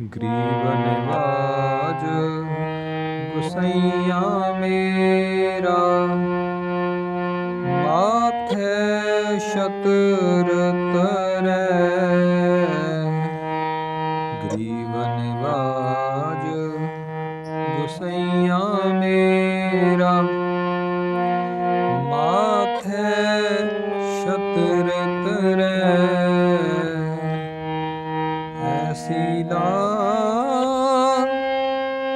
ਗਰੀਬ ਨਿਵਾਜ ਗੁਸਈਆ ਮੇਰਾ। ਮਾਥੇ ਸ਼ਤਰ ਤਰੈ ਗਰੀਬ ਨਿਵਾਜ ਗੁਸਈਆ ਮੇਰਾ। ਲਾਲ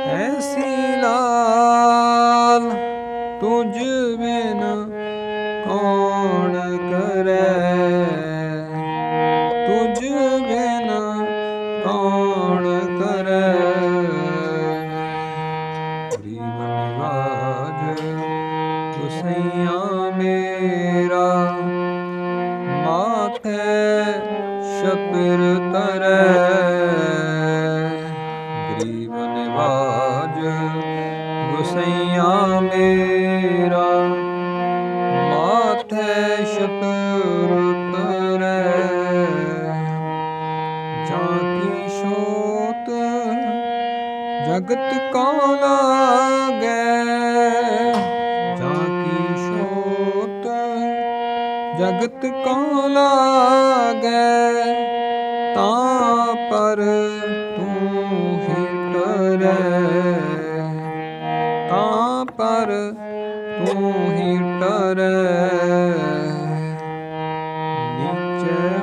ਐਸੀ ਲਾਲ ਤੁਝ ਬਿਨ ਕੌਣ ਕਰੈ? ਤੁਝ ਬਿਨ ਕੌਣ ਕਰੈ? ਗਰੀਬ ਨਿਵਾਜ ਗੁਸਈਆ ਮੇਰਾ। ਮਾਥੇ ਸ਼ਤਰ ਗਰੀਬ ਨਿਵਾਜ ਗੁਸਈਆ ਮੇਰਾ, ਮਾਥੇ ਸ਼ਤਰ ਤਰੈ ਜਾਂ ਕੀ ਸ਼ੋਤ, ਜਗਤ ਕਾ ਲਾਗੈ। ਜਾਂ ਕੀ ਸ਼ੋਤ, ਜਗਤ ਕਾ ਲਾਗੈ। ਤਾਂ ਟਰੈ ਤਾਂ ਪਰ ਤੂੰ ਹੀ ਟਰੈ ਨੀਚੇ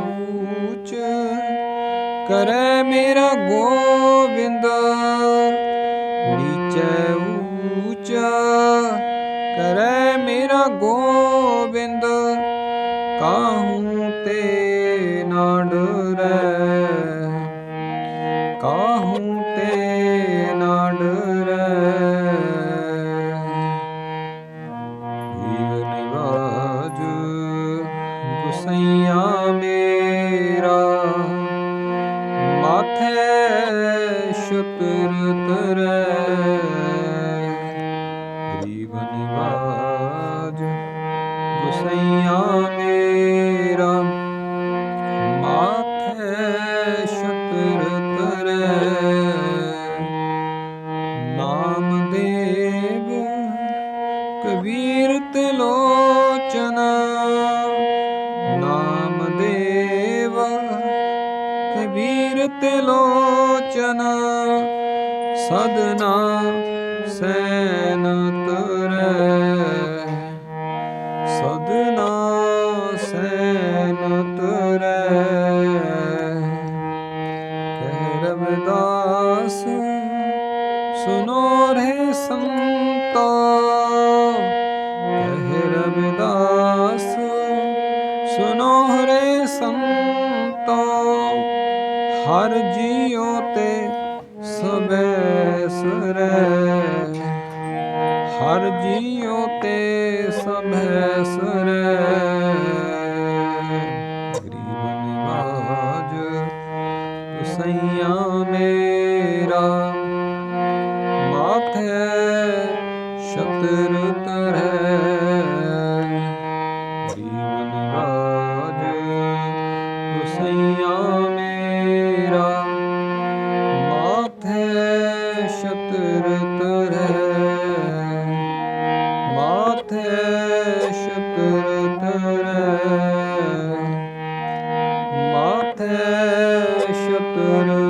ਊਚ ਕਰੈ ਮੇਰਾ ਗੋਬਿੰਦ ਨੀਚੇ ਊਚ ਕਰੈ ਮੇਰਾ ਗੋਬਿੰਦ ਕਾਹੂ ਤੇ ਨਾ ਡਰੈ। ਕਾਹੂ ਤੇ ਨਾ ਡਰੈ ਮੇਰਾ। ਮਾਥੇ ਸ਼ਤਰ ਦੇਵ, ਕਬੀਰ ਤਿਲੋਚਨ, ਨਾਮ ਦੇਵ, ਕਬੀਰ ਤਿਲੋਚਨ, ਸਦਨਾ ਸੈਨ ਤਰੈ। ਸਦਨਾ ਸੈਨ ਤਰੈ। ਕਹਿ ਰਵਿਦਾਸ ਸੁਨੋ ਰੇ ਸੰਤੋ। ਕਹਿ ਰਵਿਦਾਸ, ਸੁਨੋ ਰੇ ਸੰਤੋ। ਹਰ ਜੀਉ ਤੇ ਸਬੈ ਸਰੈ ਹਰ ਜੀਉ ਤੇ ਸਭੈ ਸਰੈ ਗਰੀਬ ਨਿਵਾਜ ਗੁਸਈਆ ਮੇਰਾ ਸ਼ਤਰ ਤਰੈ ਜੀਵਨ ਰਾਜ ਗੁਸਈਆ ਮੇਰਾ ਮਾਥੇ ਸ਼ਤਰ ਤਰੈ ਮਾਥੇ ਸ਼ਤਰ ਤਰੈ ਮਾਥੇ ਸ਼ਤਰ